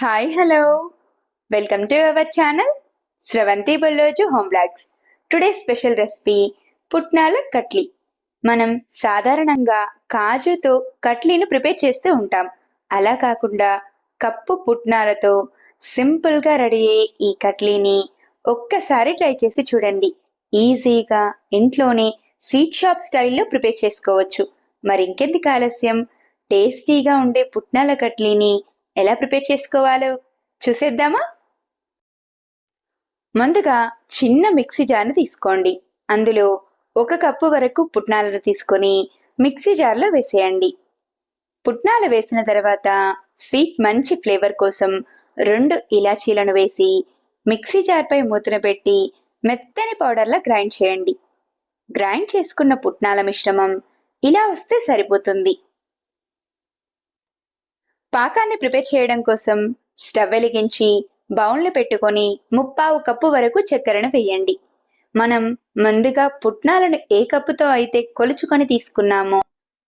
Hi hello welcome to our channel Sravanthi Bolloju home blogs today special recipe పుట్నాల కట్లీ మనం సాధారణంగా కాజుతో కట్లీను prepare చేస్తూ ఉంటాం అలా కాకుండా కప్పు పుట్నాలతో సింపుల్గా రెడీ అయ్యే ఈ కట్లీని ఒక్కసారి ట్రై చేసి చూడండి ఈజీగా ఇంట్లోనే స్వీట్ షాప్ స్టైల్లో ప్రిపేర్ చేసుకోవచ్చు మరి ఇంకెందుకు ఆలస్యం టేస్టీగా ఉండే పుట్నాల కట్లీని ఎలా ప్రిపేర్ చేసుకోవాలో చూసేద్దామా? ముందుగా చిన్న మిక్సీ జార్ని తీసుకోండి. అందులో ఒక కప్పు వరకు పుట్నాలను తీసుకొని మిక్సీ జార్లో వేసేయండి. పుట్నాలు వేసిన తర్వాత స్వీట్ మంచి ఫ్లేవర్ కోసం రెండు ఇలాచీలను వేసి మిక్సీ జార్పై మూతన పెట్టి మెత్తని పౌడర్లా గ్రైండ్ చేయండి. గ్రైండ్ చేసుకున్న పుట్నాల మిశ్రమం ఇలా వస్తే సరిపోతుంది. పాకాన్ని ప్రిపేర్ చేయడం కోసం స్టవ్ వెలిగించి బౌల్ని పెట్టుకొని ముప్పావు కప్పు వరకు చక్కెరను వేయండి. మనం ముందుగా పుట్నాలను ఏ కప్పుతో అయితే కొలుచుకొని తీసుకున్నామో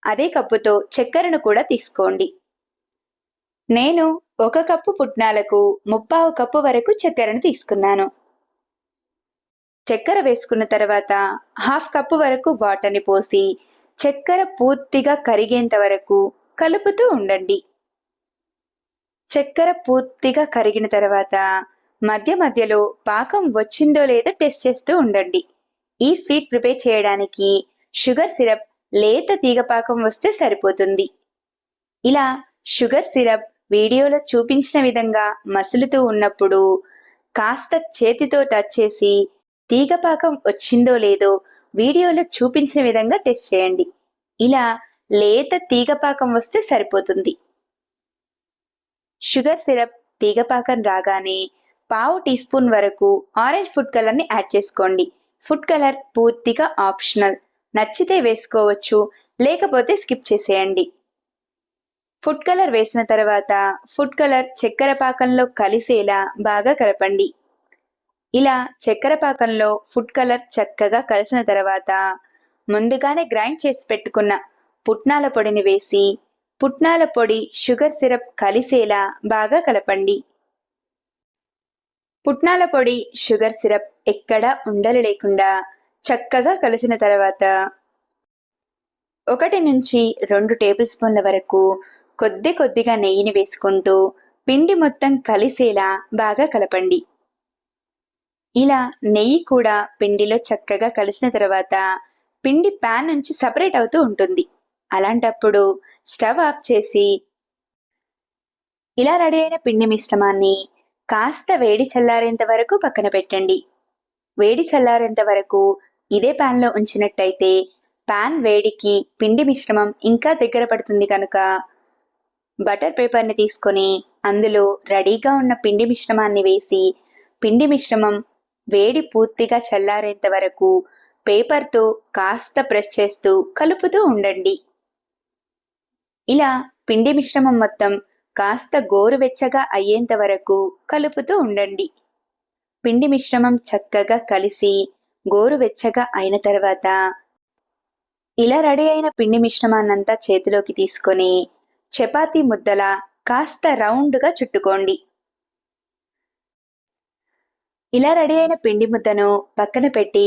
అదే కప్పుతో చక్కెరను కూడా తీసుకోండి. నేను ఒక కప్పు పుట్నాలకు ముప్పావు కప్పు వరకు చక్కెరను తీసుకున్నాను. చక్కెర వేసుకున్న తర్వాత హాఫ్ కప్పు వరకు వాటర్ని పోసి చక్కెర పూర్తిగా కరిగేంత వరకు కలుపుతూ ఉండండి. చక్కెర పూర్తిగా కరిగిన తర్వాత మధ్య మధ్యలో పాకం వచ్చిందో లేదో టెస్ట్ చేస్తూ ఉండండి. ఈ స్వీట్ ప్రిపేర్ చేయడానికి షుగర్ సిరప్ లేత తీగ పాకం వస్తే సరిపోతుంది. ఇలా షుగర్ సిరప్ వీడియోలో చూపించిన విధంగా మసులుతూ ఉన్నప్పుడు కాస్త చేతితో టచ్ చేసి తీగపాకం వచ్చిందో లేదో వీడియోలో చూపించిన విధంగా టెస్ట్ చేయండి. ఇలా లేత తీగపాకం వస్తే సరిపోతుంది. షుగర్ సిరప్ తీగపాకం రాగానే పావు టీ స్పూన్ వరకు ఆరెంజ్ ఫుడ్ కలర్ని యాడ్ చేసుకోండి. ఫుడ్ కలర్ పూర్తిగా ఆప్షనల్. నచ్చితే వేసుకోవచ్చు లేకపోతే స్కిప్ చేసేయండి. ఫుడ్ కలర్ వేసిన తర్వాత ఫుడ్ కలర్ చక్కెర పాకంలో కలిసేలా బాగా కలపండి. ఇలా చక్కెర పాకంలో ఫుడ్ కలర్ చక్కగా కలిసిన తర్వాత ముందుగానే గ్రైండ్ చేసి పెట్టుకున్న పుట్నాల పొడిని వేసి పుట్నాల పొడి షుగర్ సిరప్ కలిసేలా బాగా కలపండి. పుట్నాల పొడి షుగర్ సిరప్ ఎక్కడా ఉండలు లేకుండా చక్కగా కలిసిన తర్వాత ఒకటి నుంచి రెండు టేబుల్ స్పూన్ల వరకు కొద్ది కొద్దిగా నెయ్యిని వేసుకుంటూ పిండి మొత్తం కలిసేలా బాగా కలపండి. ఇలా నెయ్యి కూడా పిండిలో చక్కగా కలిసిన తర్వాత పిండి ప్యాన్ నుంచి సపరేట్ అవుతూ ఉంటుంది. అలాంటప్పుడు స్టవ్ ఆఫ్ చేసి ఇలా రెడీ అయిన పిండి మిశ్రమాన్ని కాస్త వేడి చల్లారేంత వరకు పక్కన పెట్టండి. వేడి చల్లారేంత వరకు ఇదే ప్యాన్లో ఉంచినట్టయితే ప్యాన్ వేడికి పిండి మిశ్రమం ఇంకా దగ్గర పడుతుంది కనుక బటర్ పేపర్ని తీసుకొని అందులో రెడీగా ఉన్న పిండి మిశ్రమాన్ని వేసి పిండి మిశ్రమం వేడి పూర్తిగా చల్లారేంత వరకు పేపర్తో కాస్త ప్రెస్ చేస్తూ కలుపుతూ ఉండండి. ఇలా పిండి మిశ్రమం మొత్తం కాస్త గోరువెచ్చగా అయ్యేంత వరకు కలుపుతూ ఉండండి. పిండి మిశ్రమం చక్కగా కలిసి గోరువెచ్చగా అయిన తర్వాత ఇలా రెడీ అయిన పిండి మిశ్రమాన్నంతా చేతిలోకి తీసుకొని చపాతీ ముద్దలా కాస్త రౌండ్గా చుట్టుకోండి. ఇలా రెడీ అయిన పిండి ముద్దను పక్కన పెట్టి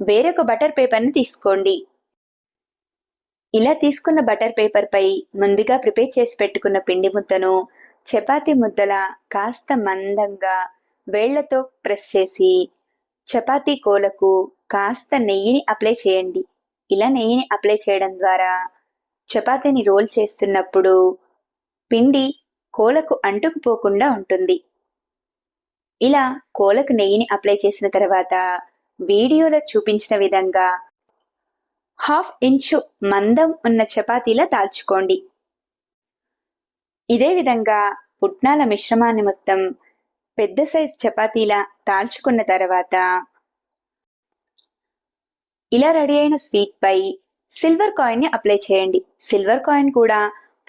వేరొక బటర్ పేపర్ని తీసుకోండి. ఇలా తీసుకున్న బటర్ పేపర్పై ముందుగా ప్రిపేర్ చేసి పెట్టుకున్న పిండి ముద్దను చపాతీ ముద్దల కాస్త మందంగా వేళ్ళతో ప్రెస్ చేసి చపాతీ కోలకు కాస్త నెయ్యిని అప్లై చేయండి. ఇలా నెయ్యిని అప్లై చేయడం ద్వారా చపాతీని రోల్ చేస్తున్నప్పుడు పిండి కోలకు అంటుకుపోకుండా ఉంటుంది. ఇలా కోలకు నెయ్యిని అప్లై చేసిన తర్వాత వీడియోలో చూపించిన విధంగా హాఫ్ ఇంచు మందం ఉన్న చపాతీలా తాల్చుకోండి ఇదే విధంగా పుట్నాల మిశ్రమాన్ని మొత్తం పెద్ద సైజ్ చపాతీలా తాల్చుకున్న తర్వాత ఇలా రెడీ అయిన స్వీట్ పై సిల్వర్ కాయిన్ని అప్లై చేయండి. సిల్వర్ కాయిన్ కూడా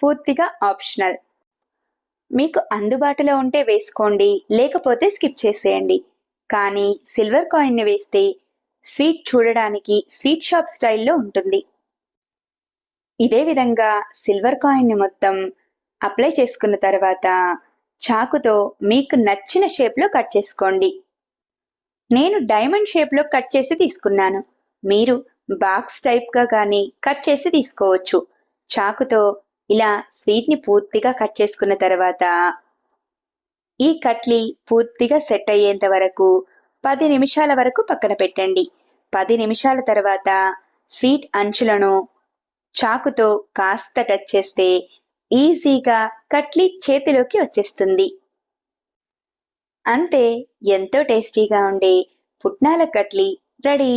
పూర్తిగా ఆప్షనల్. మీకు అందుబాటులో ఉంటే వేసుకోండి లేకపోతే స్కిప్ చేసేయండి. కానీ సిల్వర్ కాయిన్ని వేస్తే స్వీట్ చూడడానికి స్వీట్ షాప్ స్టైల్లో ఉంటుంది. ఇదే విధంగా సిల్వర్ కాయిన్ని మొత్తం అప్లై చేసుకున్న తర్వాత చాకుతో మీకు నచ్చిన షేప్లో కట్ చేసుకోండి. నేను డైమండ్ షేప్లో కట్ చేసి తీసుకున్నాను. మీరు బాక్స్ టైప్గా కానీ కట్ చేసి తీసుకోవచ్చు. చాకుతో ఇలా స్వీట్ని పూర్తిగా కట్ చేసుకున్న తర్వాత ఈ కట్లీ పూర్తిగా సెట్ అయ్యేంత వరకు పది నిమిషాల వరకు పక్కన పెట్టండి. పది నిమిషాల తర్వాత స్వీట్ అంచులను చాకుతో కాస్త టచ్ చేస్తే ఈజీగా కట్లీ చేతిలోకి వచ్చేస్తుంది. అంతే ఎంతో టేస్టీగా ఉండే పుట్నాల కట్లీ రెడీ.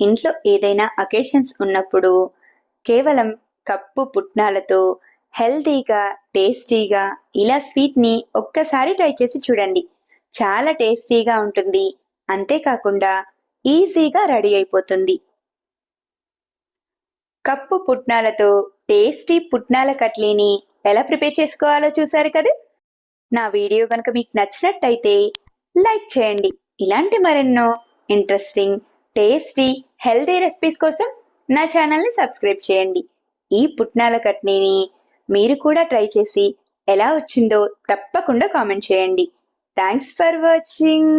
ఇంట్లో ఏదైనా అకేషన్స్ ఉన్నప్పుడు కేవలం కప్పు పుట్నాలతో హెల్తీగా టేస్టీగా ఇలా స్వీట్ని ఒక్కసారి ట్రై చేసి చూడండి. చాలా టేస్టీగా ఉంటుంది. అంతేకాకుండా ఈజీగా రెడీ అయిపోతుంది. కప్పు పుట్నాలతో టేస్టీ పుట్నాల కట్లీని ఎలా ప్రిపేర్ చేసుకోవాలో చూసారు కదా? నా వీడియో కనుక మీకు నచ్చినట్టయితే లైక్ చేయండి. ఇలాంటి మరెన్నో ఇంట్రెస్టింగ్ టేస్టీ హెల్తీ రెసిపీస్ కోసం నా ఛానల్ని సబ్స్క్రైబ్ చేయండి. ఈ పుట్నాల కట్నీని మీరు కూడా ట్రై చేసి ఎలా వచ్చిందో తప్పకుండా కామెంట్ చేయండి. Thanks for watching.